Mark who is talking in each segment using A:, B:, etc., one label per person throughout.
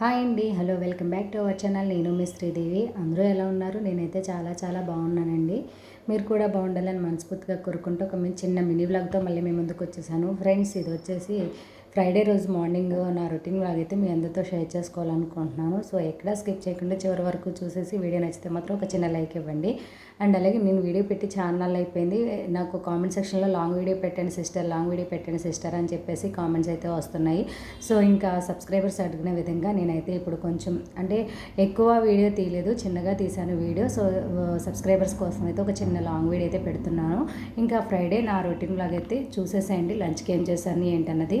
A: Hi అండి. Hello welcome back to our channel. నేను మీ శ్రీదేవి. అందరూ ఎలా ఉన్నారు? నేనైతే చాలా చాలా బాగున్నానండి. మీరు కూడా బాగుండాలని మనస్ఫూర్తిగా కోరుకుంటూ ఒక చిన్న మినీ వ్లాగ్తో మళ్ళీ మీ ముందుకు వచ్చేసాను. ఫ్రెండ్స్ ఇది వచ్చేసి ఫ్రైడే రోజు మార్నింగ్ నా రొటీన్ వ్లాగ్ అయితే మీ అందరితో షేర్ చేసుకోవాలనుకుంటున్నాను. సో ఎక్కడ స్కిప్ చేయకుండా చివరి వరకు చూసేసి వీడియో నచ్చితే మాత్రం ఒక చిన్న లైక్ ఇవ్వండి. అండ్ అలాగే నేను వీడియో పెట్టి ఛానల్ అయిపోయింది. నాకు కామెంట్ సెక్షన్లో లాంగ్ వీడియో పెట్టండి సిస్టర్ లాంగ్ వీడియో పెట్టండి సిస్టర్ అని చెప్పేసి కామెంట్స్ అయితే వస్తున్నాయి. సో ఇంకా సబ్స్క్రైబర్స్ అడిగిన విధంగా నేనైతే ఇప్పుడు కొంచెం అంటే ఎక్కువ వీడియో తీయలేదు చిన్నగా తీశాను వీడియో సో సబ్స్క్రైబర్స్ కోసం అయితే ఒక చిన్న లాంగ్ వీడియో అయితే పెడుతున్నాను. ఇంకా ఫ్రైడే నా రొటీన్ లాగా అయితే చూసేసేయండి. లంచ్కి ఏం చేశాను ఏంటన్నది.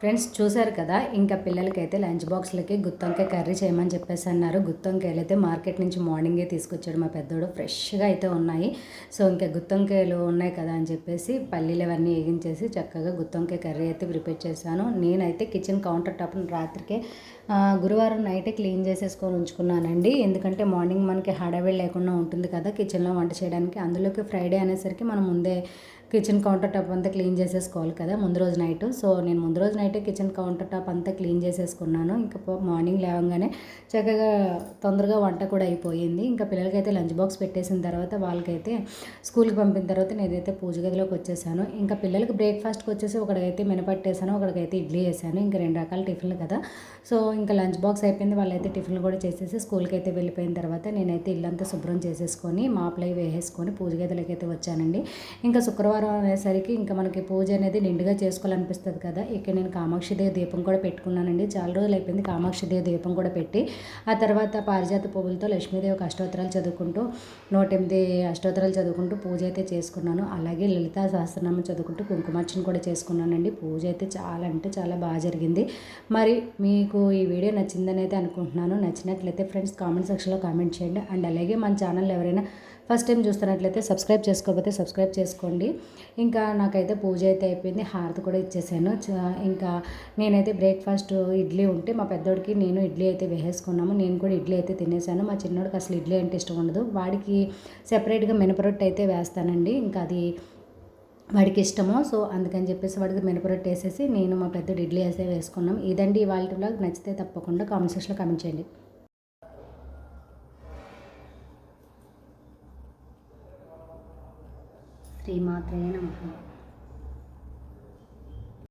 A: ఫ్రెండ్స్ చూశారు కదా? ఇంకా పిల్లలకైతే లంచ్ బాక్స్లకి గుత్తొంకాయ కర్రీ చేయమని చెప్పేసి అన్నారు. గుత్తొంకాయలు అయితే మార్కెట్ నుంచి మార్నింగే తీసుకొచ్చాడు మా పెద్దోడు. ఫ్రెష్గా అయితే ఉన్నాయి. సో ఇంకా గుత్తొంకాయలు ఉన్నాయి కదా అని చెప్పేసి పల్లీలు అవన్నీ వేగించేసి చక్కగా గుత్తొంకాయ కర్రీ అయితే ప్రిపేర్ చేశాను. నేనైతే కిచెన్ కౌంటర్ టాప్ రాత్రికే గురువారం నైటే క్లీన్ చేసేసుకొని ఉంచుకున్నానండి. ఎందుకంటే మార్నింగ్ మనకి హడావిడి లేకుండా ఉంటుంది కదా కిచెన్లో వంట చేయడానికి. అందులోకి ఫ్రైడే అనేసరికి మనం ముందే కిచెన్ కౌంటర్ టాప్ అంతా క్లీన్ చేసేసుకోవాలి కదా ముందు రోజు నైట్ సో నేను ముందు రోజు నైట్ కిచెన్ కౌంటర్ టాప్ అంతా క్లీన్ చేసేసుకున్నాను. ఇంకా మార్నింగ్ లేవగానే చక్కగా తొందరగా వంట కూడా అయిపోయింది. ఇంకా పిల్లలకైతే లంచ్ బాక్స్ పెట్టేసిన తర్వాత వాళ్ళకైతే స్కూల్కి పంపిన తర్వాత నేనైతే పూజ గదిలోకి వచ్చేసాను. ఇంకా పిల్లలకి బ్రేక్ఫాస్ట్కి వచ్చేసి ఒకడికైతే మినపట్టేసాను ఒకడికైతే ఇడ్లీ వేసాను. ఇంకా రెండు రకాల టిఫిన్లు కదా. సో ఇంకా లంచ్ బాక్స్ అయిపోయింది. వాళ్ళైతే టిఫిన్లు కూడా చేసేసి స్కూల్కి అయితే వెళ్ళిపోయిన తర్వాత నేనైతే ఇల్లంతా శుభ్రం చేసేసుకొని మాపలై వేసేసుకొని పూజ గదిలోకి అయితే వచ్చానండి. ఇంకా శుక్రవారం శుక్రవారం అనేసరికి ఇంకా మనకి పూజ అనేది నిండుగా చేసుకోవాలనిపిస్తుంది కదా. ఇక్కడ నేను కామాక్షిదేవి దీపం కూడా పెట్టుకున్నానండి. చాలా రోజులు అయిపోయింది కామాక్షిదేవి దీపం కూడా పెట్టి ఆ తర్వాత పారిజాత పువ్వులతో లక్ష్మీదేవి అష్టోత్తరాలు చదువుకుంటూ నూట ఎనిమిది అష్టోత్తరాలు చదువుకుంటూ పూజ అయితే చేసుకున్నాను. అలాగే లలితా సహస్రనామం చదువుకుంటూ కుంకుమార్చన కూడా చేసుకున్నానండి. పూజ అయితే చాలా అంటే చాలా బాగా జరిగింది. మరి మీకు ఈ వీడియో నచ్చిందని అయితే అనుకుంటున్నాను. నచ్చినట్లయితే ఫ్రెండ్స్ కామెంట్ సెక్షన్లో కామెంట్ చేయండి. అండ్ అలాగే మన ఛానల్ ఎవరైనా ఫస్ట్ టైం చూస్తున్నట్లయితే సబ్స్క్రైబ్ చేసుకోకపోతే సబ్స్క్రైబ్ చేసుకోండి. ఇంకా నాకైతే పూజ అయితే అయిపోయింది. హారతి కూడా ఇచ్చేసాను. ఇంకా నేనైతే బ్రేక్ఫాస్ట్ ఇడ్లీ ఉంటే మా పెద్దోడికి నేను ఇడ్లీ అయితే వేసేసుకున్నాము. నేను కూడా ఇడ్లీ అయితే తినేసాను. మా చిన్నోడికి అసలు ఇడ్లీ అంటే ఇష్టం ఉండదు. వాడికి సెపరేట్గా మినపరొట్టు అయితే వేస్తానండి. ఇంకా అది వాడికి ఇష్టము. సో అందుకని చెప్పేసి వాడికి మినపరొట్టు వేసేసి నేను మా పెద్దోడు ఇడ్లీ వేసే వేసుకున్నాం. ఇదండి వాళ్ళ నచ్చితే తప్పకుండా కామెంట్ సెక్షన్లో కామెంట్ చేయండి. శ్రీమాత్రే నమ